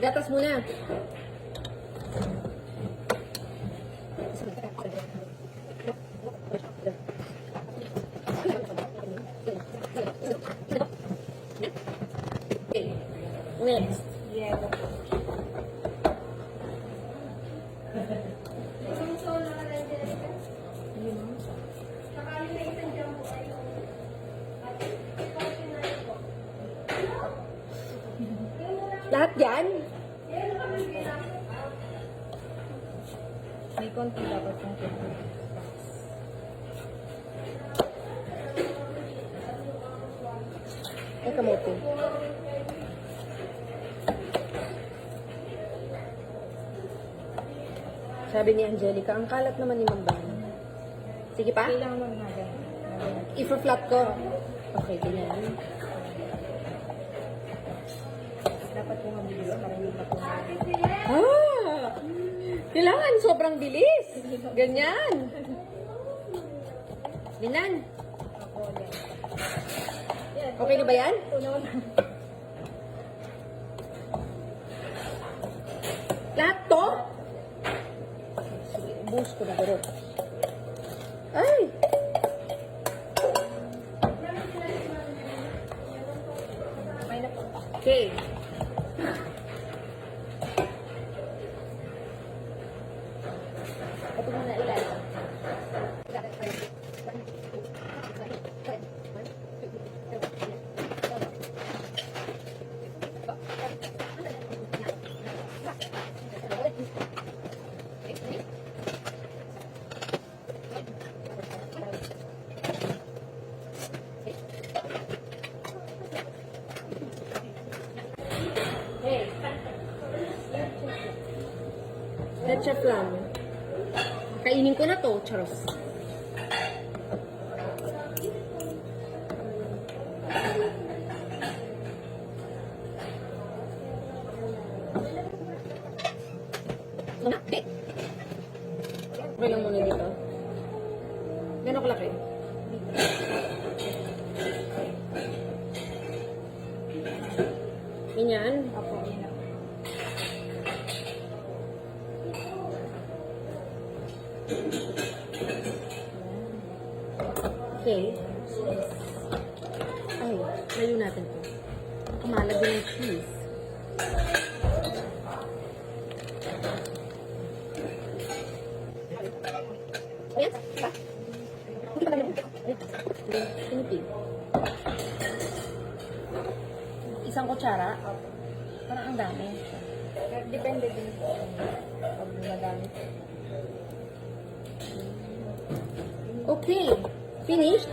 Gatas muna. Next. Yellow. Lahat yan? May konti dapat yung konti. Ay, kamote. Sabi ni Angelica, ang kalat naman ni Mambana. Sige pa? Kailangan mo na ganun. I-flat ko. Okay, ganyan. Dapat yung mabilis para hindi pa Ah! Kailangan sobrang bilis. Ganyan. Yan. Okay na ba yan? Lahat to? Sige, ubus ko na pero. Ay! Po. Okay. Leche flan. Kainin ko na to, charos. Okay. Lang muna dito. Gano'ng kalaki? Ganyan. Ako, Okay. Ay, layo natin to. Kumalag din cheese. Ayan, ba? Hindi pa namin. Pinipig. Isang kutsara. Parang ang dami. Depende din po. Pag madami. Okay. Finished?